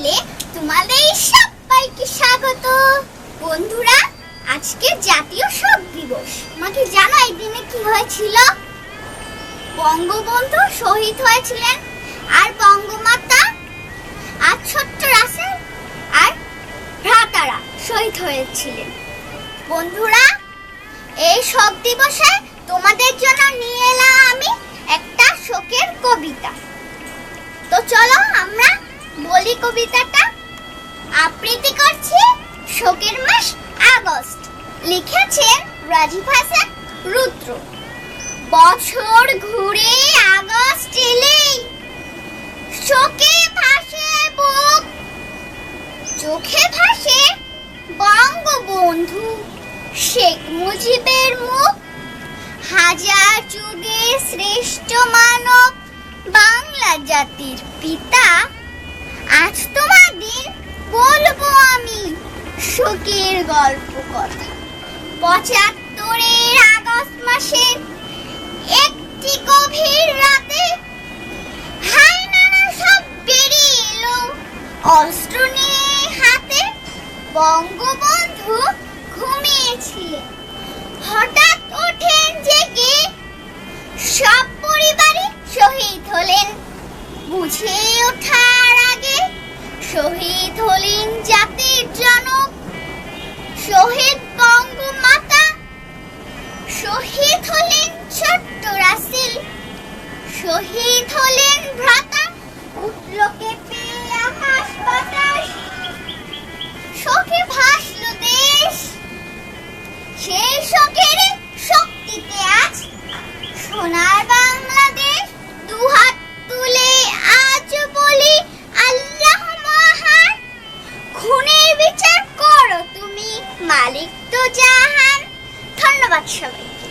চ্যানেলে তোমাদের সবাইকে স্বাগত। বন্ধুরা, আজকে জাতীয় শোক দিবস। আমাকে জানো এই দিনে কি হয়েছিল? বঙ্গবন্ধু শহীদ হয়েছিলেন। আর বঙ্গমাতা, আর ছোট্ট রাসেল, আর ভ্রাতারা শহীদ হয়েছিলেন। বন্ধুরা, এই শোক দিবসে তোমাদের জন্য নিয়ে এলাম আমি কবিতাটা আবৃত্তি করছি শোকের মাস আগস্ট। লিখেছেন রাজীব হাসান রুদ্র। বছর ঘুরে আগস্ট এলেই শোকে ভাসে বুক, চোখে ভাসে বঙ্গবন্ধু শেখ মুজিবের মুখ। হাজার যুগে শ্রেষ্ঠ মানব বাংলা জাতির পিতা আজ তোমাদের বলব আমি শোকের গল্প কথা। পঁচাত্তরের আগস্ট মাসের একটি গভীর রাতে হায়নারা সব বেরিয়ে এলো। অস্ত্র নিয়ে হাতে বঙ্গবন্ধু ঘুমিয়েছিলেন হঠাৎ ওঠেন জেগে সব পরিবারে শহীদ হলেন। বুঝে আগে শহীদ হলিন জাতির জনক শহীদ বঙ্গমাতা শহীদ হলেন ছোট্ট রাসেল শহীদ হলেন ভ্রাতা উঠল মালিক তো জাহান। ধন্যবাদ সবাইকে।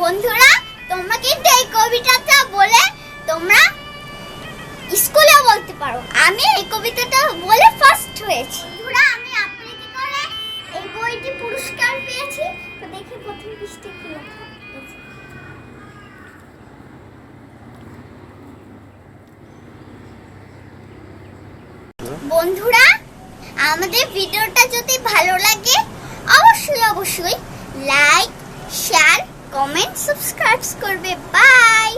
বন্ধুরা, তোমরা কিন্তু এই কবিতাটা বলে তোমরা স্কুলে বলতে পারো। আমি এই কবিতাটা বলে ফার্স্ট হয়েছি। বন্ধুরা, আমি আবৃত্তি করে এই বইটি পুরস্কার পেয়েছি। তো দেখি প্রথম পৃষ্ঠে কি বন্ধুরা আমাদের ভিডিওটা যদি ভালো লাগে অবশ্যই অবশ্যই লাইক শেয়ার কমেন্ট সাবস্ক্রাইব করবে। বাই